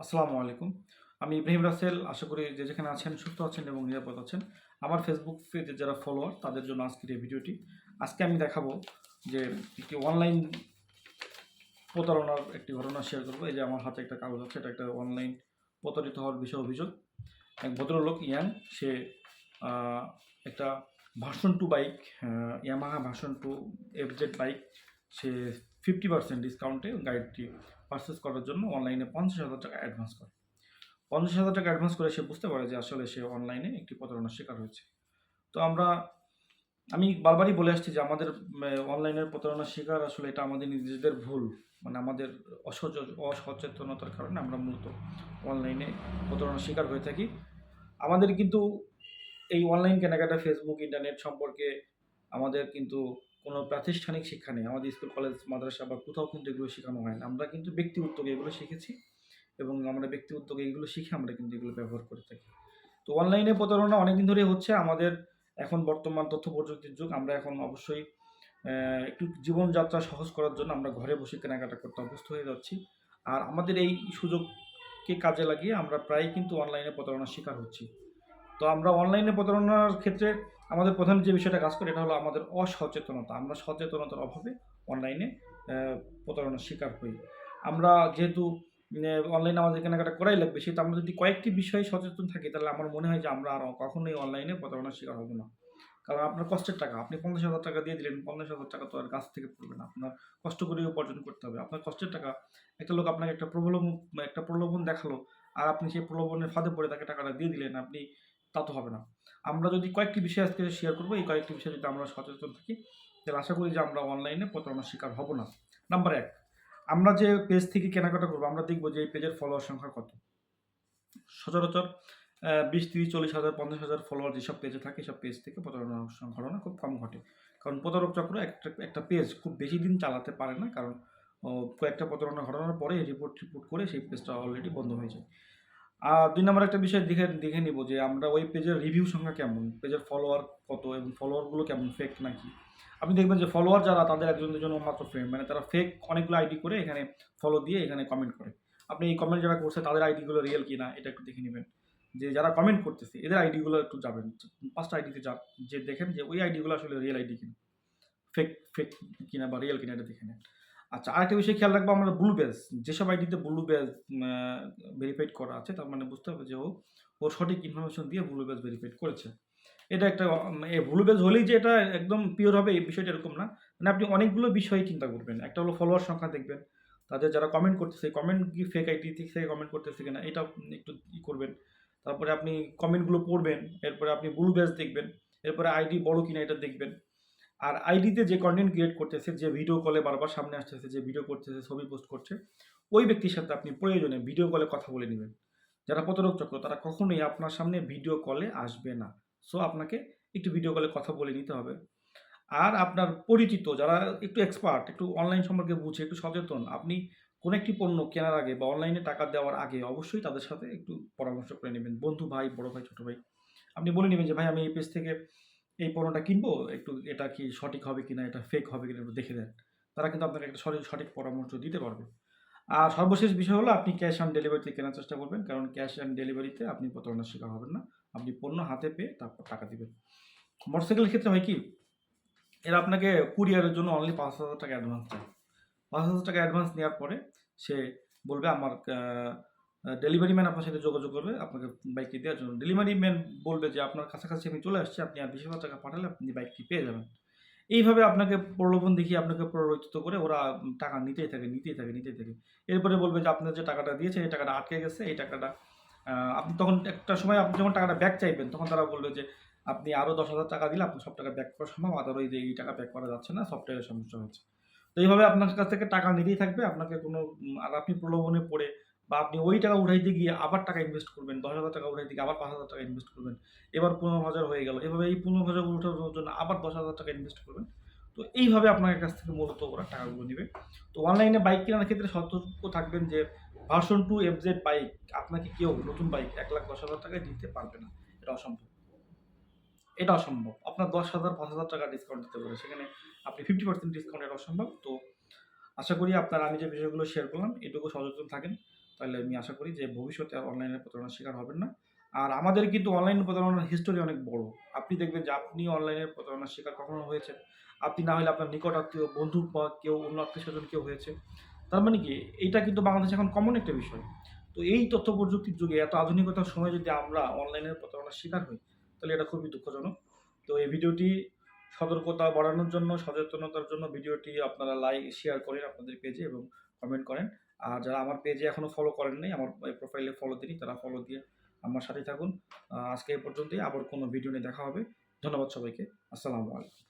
আসসালামু আলাইকুম। আমি ইব্রাহিম রাসেল, আশা করি যে যেখানে আছেন সুস্থ আছেন এবং নিরাপদ আছেন। আমার ফেসবুক পেজে যারা ফলোয়ার তাদের জন্য আজকের এই ভিডিওটি। আজকে আমি দেখাবো যে একটি অনলাইন প্রতারণার একটি ঘটনা শেয়ার করব। এই যে আমার হাতে একটা কাগজ আছে, এটা একটা অনলাইন প্রতারিত হওয়ার বিষয়ে অভিযোগ। এক ভদ্রলোক, ইয়াং, সে একটা version two bike Yamaha version two FZ bike সে ফিফটি পার্সেন্ট ডিসকাউন্টে গাড়িটি পারচেস করার জন্য অনলাইনে পঞ্চাশ হাজার টাকা অ্যাডভান্স করে। পঞ্চাশ হাজার টাকা অ্যাডভান্স করে সে বুঝতে পারে যে আসলে সে অনলাইনে একটি প্রতারণার শিকার হয়েছে। তো আমরা, আমি বারবারই বলে আসছি যে আমাদের অনলাইনের প্রতারণার শিকার আসলে এটা আমাদের নিজেদের ভুল মানে আমাদের অসচ অসচেতনতার কারণে আমরা মূলত অনলাইনে প্রতারণার শিকার হয়ে থাকি। আমাদের কিন্তু এই অনলাইন কেনাকাটা ফেসবুক ইন্টারনেট সম্পর্কে আমাদের কিন্তু কোনো প্রাতিষ্ঠানিক শিক্ষা নেই। আমাদের স্কুল, কলেজ, মাদ্রাসা বা কোথাও কিন্তু এগুলো শেখানো হয় না। আমরা কিন্তু ব্যক্তি উদ্যোগে এগুলো শিখেছি এবং আমরা ব্যক্তি উদ্যোগে এগুলো শিখে আমরা কিন্তু এগুলো ব্যবহার করে থাকি। তো অনলাইনে প্রতারণা অনেকদিন ধরে হচ্ছে। আমাদের এখন বর্তমান তথ্য প্রযুক্তির যুগ। আমরা এখন অবশ্যই একটু জীবনযাত্রা সহজ করার জন্য আমরা ঘরে বসে কেনাকাটা করতে অভ্যস্ত হয়ে যাচ্ছি। আর আমাদের এই সুযোগকে কাজে লাগিয়ে আমরা প্রায় কিন্তু অনলাইনে প্রতারণার শিকার হচ্ছি। তো আমরা অনলাইনে প্রতারণার ক্ষেত্রে আমাদের প্রধান যে বিষয়টা কাজ করে, এটা হলো আমাদের অসচেতনতা। আমরা সচেতনতার অভাবে অনলাইনে প্রতারণার শিকার হই। আমরা যেহেতু অনলাইনে আমাদের কেনাকাটা করাই লাগবে, সেহেতু আমরা যদি কয়েকটি বিষয়ে সচেতন থাকি, তাহলে আমার মনে হয় যে আমরা আর কখনোই অনলাইনে প্রতারণার শিকার হব না। কারণ আপনার কষ্টের টাকা, আপনি পঞ্চাশ হাজার টাকা দিয়ে দিলেন, পঞ্চাশ হাজার টাকা তো আর কাছ থেকে পড়বে না। আপনার কষ্ট করে উপার্জন করতে হবে। আপনার কষ্টের টাকা, একটা লোক আপনাকে একটা প্রলোভন একটা প্রলোভন দেখাল, আর আপনি সেই প্রলোভনের ফাঁদে পড়ে তাকে টাকাটা দিয়ে দিলেন। আপনি তা তো হবে না। আমরা যদি কয়েকটি বিষয় আজকে শেয়ার করব, এই কয়েকটি বিষয় যদি আমরা সচেতন থাকি, তাহলে আশা করি যে আমরা অনলাইনে প্রতারণার শিকার হব না। নাম্বার এক, আমরা যে পেজ থেকে কেনাকাটা করব, আমরা দেখব যে এই পেজের ফলোয়ার সংখ্যা কত। সচরাচর বিশ, তিরিশ, চল্লিশ হাজার, পঞ্চাশ হাজার ফলোয়ার যেসব পেজে থাকে সব পেজ থেকে প্রতারণার সং- ঘটনা খুব কম ঘটে। কারণ প্রতারক চক্র একটা একটা পেজ খুব বেশি দিন চালাতে পারে না, কারণ কয়েকটা প্রতারণা ঘটনার পরে রিপোর্ট রিপোর্ট করে সেই পেজটা অলরেডি বন্ধ হয়ে যায়। আর দুই নম্বর একটা বিষয় দেখে দেখে নিব যে আমরা ওই পেজের রিভিউ সংখ্যা কেমন? পেজের ফলোয়ার কত এবং ফলোয়ারগুলো কেমন? ফেক নাকি? আপনি দেখবেন যে ফলোয়ার যারা, তাদের একজন দুজন মাত্র ফ্রেন্ড মানে তারা ফেক অনেকগুলো আইডি করে এখানে ফলো দিয়ে এখানে কমেন্ট করে। আপনি এই কমেন্ট যারা করছে, তাদের আইডিগুলো রিয়েল কিনা, এটা একটু দেখে নেবেন। যে যারা কমেন্ট করতেছে, এদের আইডিগুলো একটু যাবেন। পাঁচটা আইডিতে যা, যে দেখেন যে ওই আইডিগুলো আসলে রিয়েল আইডি কিনা। ফেক ফেক কিনা বা রিয়েল কিনা, এটা দেখে নেন। আচ্ছা আরেকটা বিষয় খেয়াল রাখব, আমরা ব্লু বেজ যেসব আইডিতে ব্লু বেজ ভেরিফাইড করা আছে, তার মানে বুঝতে হবে যে ও, ওর সঠিক ইনফরমেশন দিয়ে ব্লু বেজ ভেরিফাইড করেছে। এটা একটা ব্লু বেজ হলেই যে এটা একদম পিওর হবে, এই বিষয়টা এরকম না। মানে আপনি অনেকগুলো বিষয় চিন্তা করবেন। একটা হলো ফলোয়ার সংখ্যা দেখবেন, তাদের যারা কমেন্ট করতেছে কমেন্ট কি ফেক আইডি থেকে কমেন্ট করতেছে কিনা, এটা একটু ই করবেন। তারপরে আপনি কমেন্টগুলো পড়বেন, এরপরে আপনি ব্লু বেজ দেখবেন, এরপরে আইডি বড় কিনা এটা দেখবেন। আর আইডিতে যে কন্টেন্ট ক্রিয়েট করতেছে, যে ভিডিও কলে বারবার সামনে আসতেছে, যে ভিডিও করতেছে, ছবি পোস্ট করছে, ওই ব্যক্তির সাথে আপনি প্রয়োজনে ভিডিও কলে কথা বলে নেবেন। যারা প্রতারক চক্র, তারা কখনোই আপনার সামনে ভিডিও কলে আসবে না। সো আপনাকে একটু ভিডিও কলে কথা বলে নিতে হবে। আর আপনার পরিচিত, যারা একটু এক্সপার্ট একটু অনলাইন সম্পর্কে বুঝে, একটু সচেতন, আপনি কোনো একটি পণ্য কেনার আগে বা অনলাইনে টাকা দেওয়ার আগে অবশ্যই তাদের সাথে একটু পরামর্শ করে নেবেন। বন্ধু ভাই, বড় ভাই, ছোটো ভাই, আপনি বলে নেবেন যে, ভাই, আমি এই পেজ থেকে এই পণ্যটা কিনবো? একটু এটা কি সঠিক হবে কিনা? এটা ফেক হবে কিনা একটু দেখে দেন। তারা কিন্তু আপনাকে একটা সঠিক সঠিক পরামর্শ দিতে পারবে। আর সর্বশেষ বিষয় হলো, আপনি ক্যাশ অন ডেলিভারিতে কেনার চেষ্টা করবেন। কারণ ক্যাশ অন ডেলিভারিতে আপনি প্রতারণার শিকার হবেন না। আপনি পণ্য হাতে পেয়ে তারপর টাকা দিবেন। মোটরসাইকেলের ক্ষেত্রে হয় কি, এরা আপনাকে কুরিয়ারের জন্য অনলি পাঁচ হাজার টাকা অ্যাডভান্স চায় পাঁচ হাজার টাকা অ্যাডভান্স নেওয়ার পরে সে বলবে, আমার ডেলিভারি ম্যান আপনার সাথে যোগাযোগ করবে, আপনাকে বাইকটি দেওয়ার জন্য। ডেলিভারি ম্যান বলবে যে, আপনার কাছাকাছি আমি চলে আসছি, আপনি আর বিশ হাজার টাকা পাঠালে আপনি বাইকটি পেয়ে যাবেন। এইভাবে আপনাকে প্রলোভন দেখিয়ে আপনাকে প্ররোচিত করে ওরা টাকা নিতেই থাকে নিতেই থাকে নিতেই থাকে। এরপরে বলবে যে, আপনার যে টাকাটা দিয়েছে এই টাকাটা আটকে গেছে, এই টাকাটা আপনি তখন একটা সময় আপনি যখন টাকাটা ব্যাক চাইবেন, তখন তারা বলবে যে, আপনি আরও দশ হাজার টাকা দিলে আপনি সব টাকা ব্যাক করা সম্ভব আদার ওই যে এই টাকা ব্যাক করা যাচ্ছে না সফটওয়্যারের সমস্যা হচ্ছে। তো এইভাবে আপনার কাছ থেকে টাকা নিতেই থাকবে, আপনাকে কোনো আর আপনি প্রলোভনে পড়ে বা আপনি ওই টাকা উঠাইতে গিয়ে আবার টাকা ইনভেস্ট করবেন, দশ হাজার টাকা উঠাইতে গিয়ে আবার পাঁচ হাজার টাকা ইনভেস্ট করবেন, এবার পনেরো হাজার হয়ে গেল, এভাবে এই পনেরো হাজার উঠানোর জন্য আবার দশ হাজার টাকা ইনভেস্ট করবেন। তো এইভাবে আপনার কাছ থেকে মূলত ওরা টাকাগুলো নেবে। তো অনলাইনে বাইক কেনার ক্ষেত্রে সতর্ক থাকবেন যে ভার্সন টু এফজেড বাইক আপনাকে কেউ নতুন বাইক এক লাখ দশ হাজার টাকায় দিতে পারবে না। এটা অসম্ভব। এটা অসম্ভব। আপনার দশ হাজার, পাঁচ হাজার টাকা ডিসকাউন্ট দিতে পারে। সেখানে আপনি ফিফটি পার্সেন্ট ডিসকাউন্ট এটা অসম্ভব। তো আশা করি আপনার আমি যে বিষয়গুলো শেয়ার করলাম, এটুকু সচেতন থাকেন। তাহলে আমি আশা করি যে ভবিষ্যতে আর অনলাইনের প্রতারণার শিকার হবেন না। আর আমাদের কিন্তু অনলাইন প্রতারণার হিস্টোরি অনেক বড়। আপনি দেখবেন যে আপনি অনলাইনে প্রতারণার শিকার কখনো হয়েছেন। আপনি না হলে আপনার নিকট আত্মীয়, বন্ধু বা কেউ অন্য আত্মীয় স্বজন কেউ হয়েছে। তার মানে কি? এইটা কিন্তু বাংলাদেশে এখন কমন একটা বিষয়। তো এই তথ্য প্রযুক্তির যুগে এত আধুনিকতার সময় যদি আমরা অনলাইনের প্রতারণার শিকার হই, তাহলে এটা খুবই দুঃখজনক। তো এই ভিডিওটি সতর্কতা বাড়ানোর জন্য, সচেতনতার জন্য, ভিডিওটি আপনারা লাইক শেয়ার করেন আপনাদের পেজে এবং কমেন্ট করেন। আর যারা আমার পেজে এখনও ফলো করেন নাই, আমার প্রোফাইলে ফলো দিন তারা ফলো দিয়ে আমার সাথে থাকুন। আজকে এই পর্যন্তই, আবার কোনো ভিডিও নিয়ে দেখা হবে। ধন্যবাদ সবাইকে। আসসালামু আলাইকুম।